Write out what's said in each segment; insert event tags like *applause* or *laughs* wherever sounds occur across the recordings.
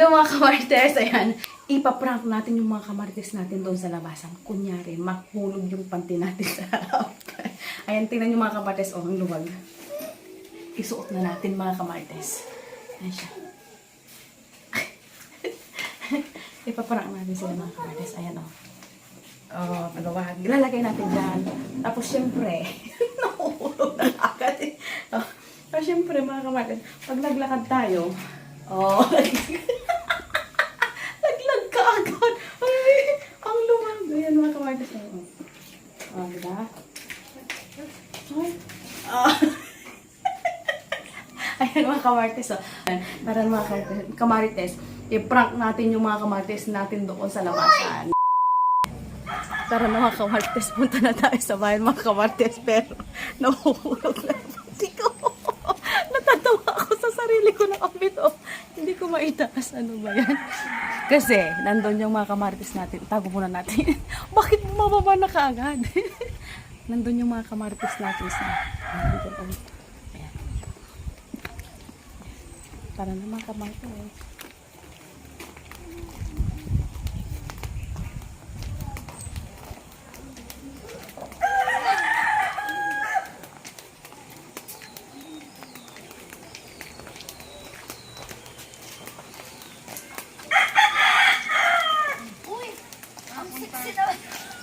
Hello mga kamartes, ayan. Ipaprank natin yung mga kamartes natin doon sa labasan. Kunyari, mahulog yung panty natin sa harap. ayan, tingnan yung mga kamartes. Oh, ang luwag. Isuot na natin mga kamartes. Ayan siya. *laughs* Ipaprank natin sila mga kamartes. Ayan oh. Oh, maluwag. Ilalagay natin dyan. Tapos syempre, *laughs* nahuhulog na agad eh. Oh, pero syempre mga kamartes, pag naglakad tayo, oh, *laughs* Naglag ka agad. Ay, ang lumang. Ayan mga kamartes. Oh, oh diba? Ay. Ah. Ayan mga kamartes. Oh. Tara mga kamartes, i-prank natin yung mga kamartes natin doon sa labasan. Tara na mga kamartes, punta na tayo sa bayan mga kamartes, pero nahuhulog na puti ko. *laughs* Natatawa ako sa sarili ko na kapit, oh. Hindi ko maitaas, ano ba yan? Kasi, nandun yung mga kamartes natin. Tago muna natin. *laughs* Bakit bumababa na kaagad? *laughs* nandun yung mga kamartes natin sa... Nandun, oh. Ayan. Tara na mga kamartes. Uy, ang sexy na.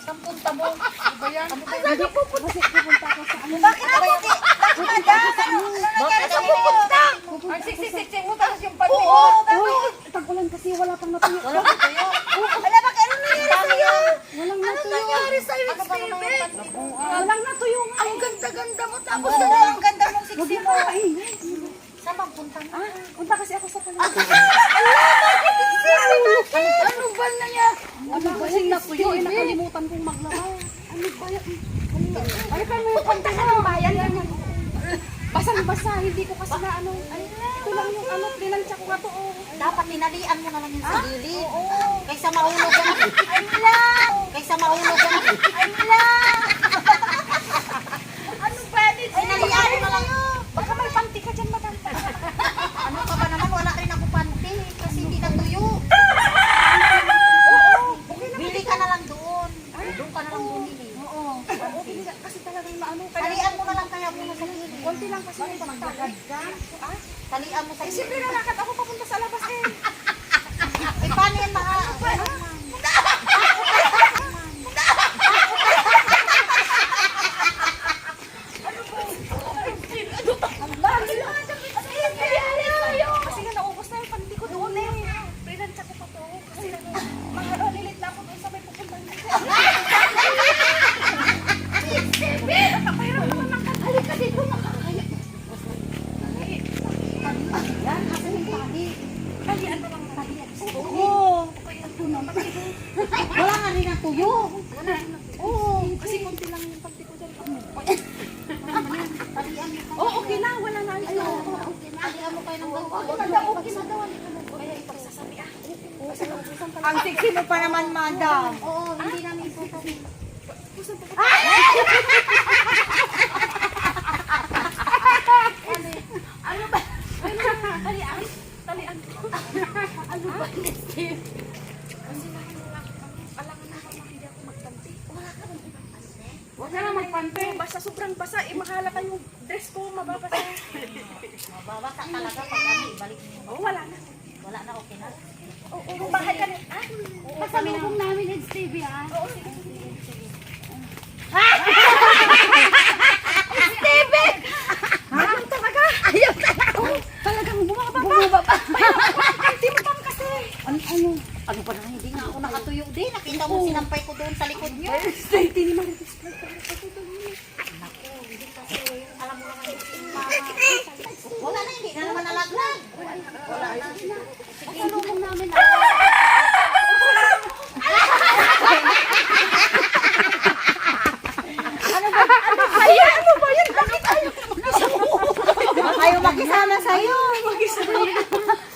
Saan punta mo? Ano ba yan? Ano ba yan? Bakit pupunta sa ano? Bakit ako? Bakit madam? Ano nangyari sa pupunta? Ang sexy-sexy mo tapos yung panty mo. Uy, tag-ulan kasi wala pang natuyo. Wala ba kayo? Ala, bakit ano nangyari sa'yo? Walang Ano natuyo. nangyari sa'yo, Ano Steven? Walang natuyo nga. Ang ganda-ganda mo tapos ano ang ganda mong sexy mo. Saan bang punta mo? Ah, punta kasi ako sa palengke. Ano ba na niya? Ano ba yung natuyo? Eh, nakalimutan kong maglaba. Ano ba yan? Ano mo yung pantay na ng bayan? Basang-basa, hindi ko kasi na ano. Ay, ito lang yung ano, plinansya ko nga to. Oh. Dapat tinalian mo na lang yun sa gilid. Kaysa mahulog ka. Ay lang! Kaysa mahulog ka. Ay lang! *laughs* ano ba? Tinalian mo na lang. Baka may panty ka dyan, madam. *laughs* Ano ka ba naman? Wala rin ako panty. Kasi hindi na tuyo. Bili ka na lang doon. Doon ka na lang bumili. Oo. Kasi talagang maano. Kaya, Talian mo sa konti lang kasi yung pagkakad ka. Ah, Talian mo sa eh, siyempre nalakad ako papunta sa labas eh. *laughs* Eh, paano yan mga... Ang tuyo. Oo. Kasi konti lang yung panty ko dyan. Oh, okay na. Wala na. Ayun. Talian mo kayo ng ganito. Okay na. Okay na daw. Kaya ipagsasabi ah. Ang sexy mo pa naman, madam. Oo, hindi namin ipusabi. Ano ba? Ano ba? Talian. Talian. Ano ba? Steve? Kasi nakakala alangan na ako hindi ako magpanty. Wala ka nang ibang panty. Huwag ka na magpante. Basta sobrang basa, eh, mahala ka yung dress ko, mababasa. Mababasa talaga pag ano, ibalik mo. oh, wala na. Wala na, okay na. Oo, oh, oh, bahay ka na. Ah, na. namin, Ed Stevie, ah. oo, sige, sige. sige. *laughs* Ayaw talaga. Ayaw talaga. Oh, talagang bumaba pa. Bumaba pa. Hindi mo pang kasi. Ano, ano? Ano pa na, hindi nga ako nakatuyo din. Nakita mo sinampay ko doon sa likod niyo. Stay, tini mo. Naku, hindi kasi. Alam mo naman yung mama. Wala na, hindi na naman nalaglag. Wala na. Sige, lubong namin. Ayaw, ano ba yan? Bakit ayaw? Ayaw makisama sa'yo.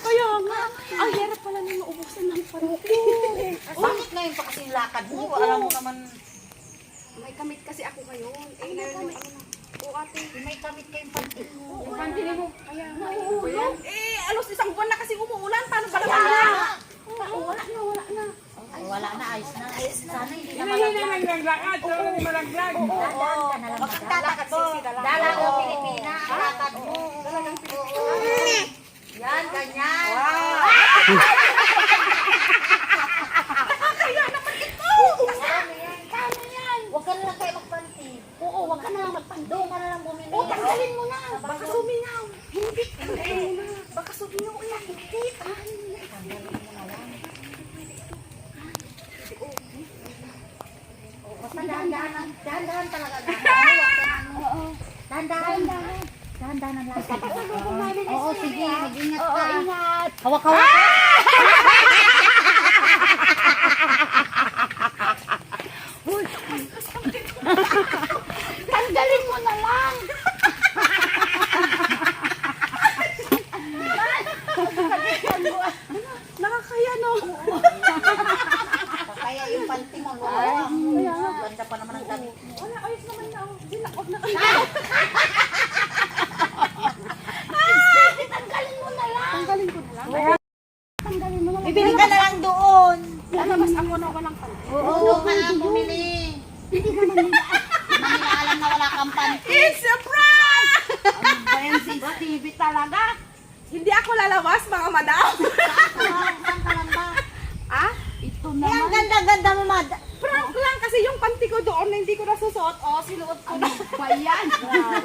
Kaya nga, ang hirap pala nung naubusan ng panty. Bakit ngayon pa kasi lakad mo? Alam mo naman, may kamit kasi ako ngayon. Eh, Ay, ngayon, may ano na. Ate. May kamit kayong panty. Oo, yung panty mo. Kaya nga. Ano oo, yun. Eh, alos isang buwan na kasi umuulan. Paano ba na? Wala na, wala na. Wala na, ayos na. Sana hindi na malaglag. Hindi naman naglakad. Wala na malaglag. Oo, oo. Magtatakad mo. Dalag mo, Pilipina. Alakad mo. Pilipina. Yan, ganyan. Wow. *laughs* Doon ka na lang bumili. Oo, tanggalin mo na. Baka sumingaw. Hindi. Tanggalin mo na. Baka sumingaw yan. Hindi. Tanggalin mo na lang. Oo, Basta dahan-dahan. Dahan-dahan talaga. Dahan-dahan. Huwag ka na ano. Dahan-dahan. Dahan-dahan ang lasa. Oo, sige. Mag-ingat ka. Oo, ingat. Hawak-hawak ka. Tanggalin mo na lang. Nakakaya no. Kaya yung panty mo, wala. Ganda pa naman ang damit mo. Wala, ayos naman na. oh. Sinakot na Tanggalin mo na lang. Tanggalin ko na lang. Bibili ka na lang doon. Lalabas ako na walang panty. Oo, doon ka na bumili. Hindi ka alam na wala kang panty. It's a prank! Ano ba yan, sensitive talaga? Hindi ako lalabas, mga madam. Saan ka lang ba? ah? Ito Eh, ang naman. ganda-ganda mo, mad. Prank lang kasi yung panty ko doon na hindi ko nasusuot. Oh, sinuot ko na. Ba yan? *laughs*